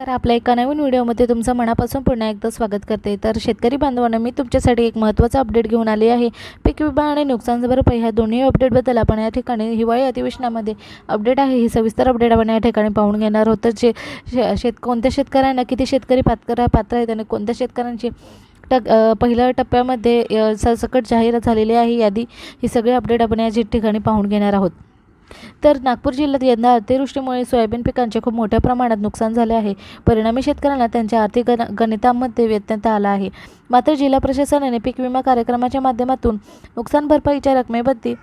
तर आपल्या एका नवीन व्हिडिओमध्ये तुमचं मनापासून पुन्हा एकदा स्वागत करते. तर शेतकरी बांधवांना मी तुमच्यासाठी एक महत्त्वाचा अपडेट घेऊन आली आहे. पीक विमा आणि नुकसान भरपाई ह्या दोन्ही अपडेटबद्दल आपण या ठिकाणी हिवाळी अधिवेशनामध्ये अपडेट आहे. ही सविस्तर अपडेट आपण या ठिकाणी पाहून घेणार आहोत. तर जे शे शेत कोणत्या शेतकऱ्यांना किती शेतकरी पात्र पात्र आहेत आणि कोणत्या शेतकऱ्यांची टक पहिल्या टप्प्यामध्ये सरसकट जाहीर झालेली आहे यादी ही सगळी अपडेट आपण या ठिकाणी पाहून घेणार आहोत. तर नागपूर जिल्ह्यात यंदा अतिवृष्टीमुळे सोयाबीन पिकांचे खूप मोठ्या प्रमाणात नुकसान झाले आहे. परिणामी शेतकऱ्यांना त्यांच्या आर्थिक गण गणितांमध्ये व्यत्यय आला आहे. मात्र जिल्हा प्रशासनाने पीक विमा कार्यक्रमाच्या माध्यमातून नुकसान भरपाईच्या रकमेबद्दल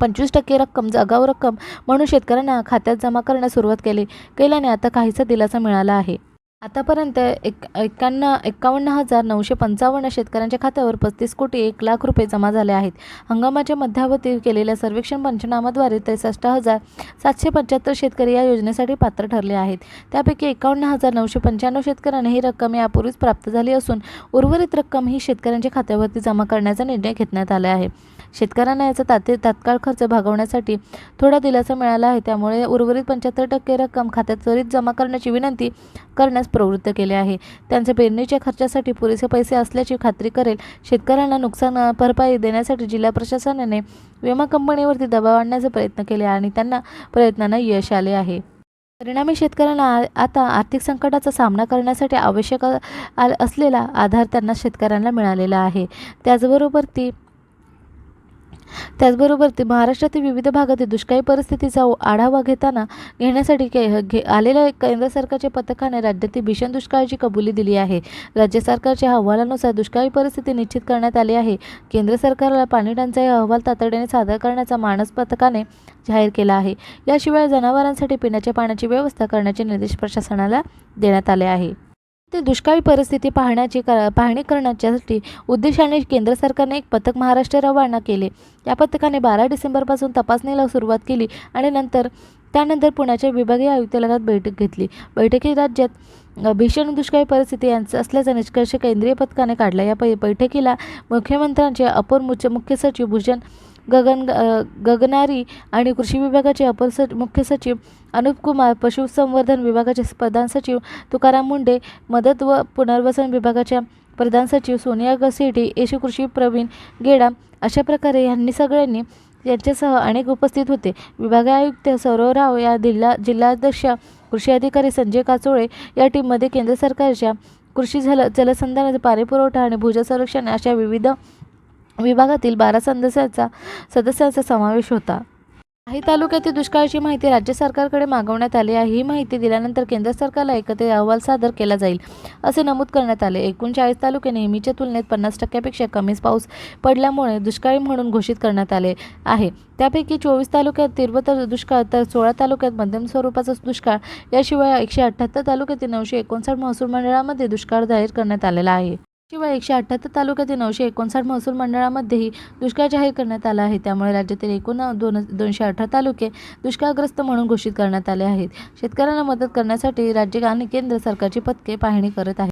पंचवीस टक्के रक्कम जगाऊ रक्कम म्हणून शेतकऱ्यांना खात्यात जमा करण्यास सुरुवात केली. केल्याने आता काहीसा दिलासा मिळाला आहे. आतापर्यंत एक एक्याण्णव एक्कावन्न हजार नऊशे पंचावन्न शेतकऱ्यांच्या खात्यावर पस्तीस कोटी एक लाख रुपये जमा झाले आहेत. हंगामाच्या मध्यावधी केलेल्या सर्वेक्षण पंचनामाद्वारे त्रेसष्ट हजार सातशे पंच्याहत्तर शेतकरी या योजनेसाठी पात्र ठरले आहेत. त्यापैकी एकावन्न हजार नऊशे पंच्याण्णव शेतकऱ्यांना ही रक्कम यापूर्वीच प्राप्त झाली असून उर्वरित रक्कम ही शेतकऱ्यांच्या खात्यावरती जमा करण्याचा निर्णय घेतण्यात आला आहे. शेतकऱ्यांना याचा ताते तात्काळ खर्च भागवण्यासाठी थोडा दिलासा मिळाला आहे. त्यामुळे उर्वरित पंच्याहत्तर टक्के रक्कम खात्यात त्वरित जमा करण्याची विनंती करण्यास प्रवृत्त केले आहे. त्यांच्या पेरणीच्या खर्चासाठी पुरेसे पैसे असल्याची खात्री करेल. शेतकऱ्यांना नुकसान भरपाई देण्यासाठी जिल्हा प्रशासनाने विमा कंपनीवरती दबाव आणण्याचे प्रयत्न केले आणि त्यांना प्रयत्नांना यश आले आहे. परिणामी शेतकऱ्यांना आ- आता आर्थिक संकटाचा सामना करण्यासाठी आवश्यक आ- असलेला आधार त्यांना शेतकऱ्यांना मिळालेला आहे. त्याचबरोबर ती त्याचबरोबर ते महाराष्ट्रातील विविध भागातील दुष्काळी परिस्थितीचा आढावा घेताना घेण्यासाठी के घे आलेल्या केंद्र सरकारच्या पथकाने राज्यातील भीषण दुष्काळाची कबुली दिली आहे. राज्य सरकारच्या अहवालानुसार दुष्काळी परिस्थिती निश्चित करण्यात आली आहे. केंद्र सरकारला पाणी टंचाई अहवाल तातडीने सादर करण्याचा मानस पथकाने जाहीर केला आहे. याशिवाय जनावरांसाठी पिण्याच्या पाण्याची व्यवस्था करण्याचे निर्देश प्रशासनाला देण्यात आले आहे. ते दुष्काळी परिस्थिती पाहण्याची क पाहणी करण्याच्यासाठी उद्देशाने केंद्र सरकारने एक पथक महाराष्ट्र रवाना केले. या पथकाने बारा डिसेंबरपासून तपासणीला सुरुवात केली आणि नंतर त्यानंतर पुण्याच्या विभागीय आयुक्तालयात बैठक घेतली. बैठकीत राज्यात भीषण दुष्काळी परिस्थिती यांचा असल्याचा निष्कर्ष केंद्रीय पथकाने काढला. या बैठकीला मुख्यमंत्र्यांचे अपर मुख्य मुख्य सचिव भूषण गगन गगनारी आणि कृषी विभागाचे अपर सच मुख्य सचिव अनुप कुमार पशुसंवर्धन विभागाचे प्रधान सचिव तुकाराम मुंडे मदत व पुनर्वसन विभागाच्या प्रधान सचिव सोनिया गसेटी येशू कृषी प्रवीण गेडा अशा प्रकारे यांनी सगळ्यांनी यांच्यासह अनेक उपस्थित होते. विभागीय आयुक्त सौरव राव या जिल्हा जिल्हाध्यक्ष कृषी अधिकारी संजय काचोळे या टीममध्ये केंद्र सरकारच्या कृषी जल जलसंधारण पाणीपुरवठा आणि भूजल संरक्षण अशा विविध विभागातील बारा सदस्यांचा सदस्यांचा समावेश होता. काही तालुक्यातील दुष्काळाची माहिती राज्य सरकारकडे मागवण्यात आली आहे. ही माहिती दिल्यानंतर केंद्र सरकारला एकत्रित अहवाल सादर केला जाईल असे नमूद करण्यात आले. एकूण चाळीस तालुके नेहमीच्या तुलनेत पन्नास टक्क्यापेक्षा कमीच पाऊस पडल्यामुळे दुष्काळी म्हणून घोषित करण्यात आले आहे. त्यापैकी चोवीस तालुक्यात तीव्र दुष्काळ तर सोळा तालुक्यात मध्यम स्वरूपाचा दुष्काळ याशिवाय एकशे अठ्ठ्याहत्तर तालुक्यातील नऊशे एकोणसाठ महसूल मंडळामध्ये दुष्काळ जाहीर करण्यात आलेला आहे. शिवाय एकशे अठ्ठ्याहत्तर तालुक्यातील नऊशे एकोणसाठ महसूल मंडळामध्येही दुष्काळ जाहीर करण्यात आला आहे. त्यामुळे राज्यातील एकूण दोन दोनशे अठरा तालुके दुष्काळग्रस्त म्हणून घोषित करण्यात आले आहेत. शेतकऱ्यांना मदत करण्यासाठी राज्य आणि केंद्र सरकारची पथके पाहणी करत आहेत.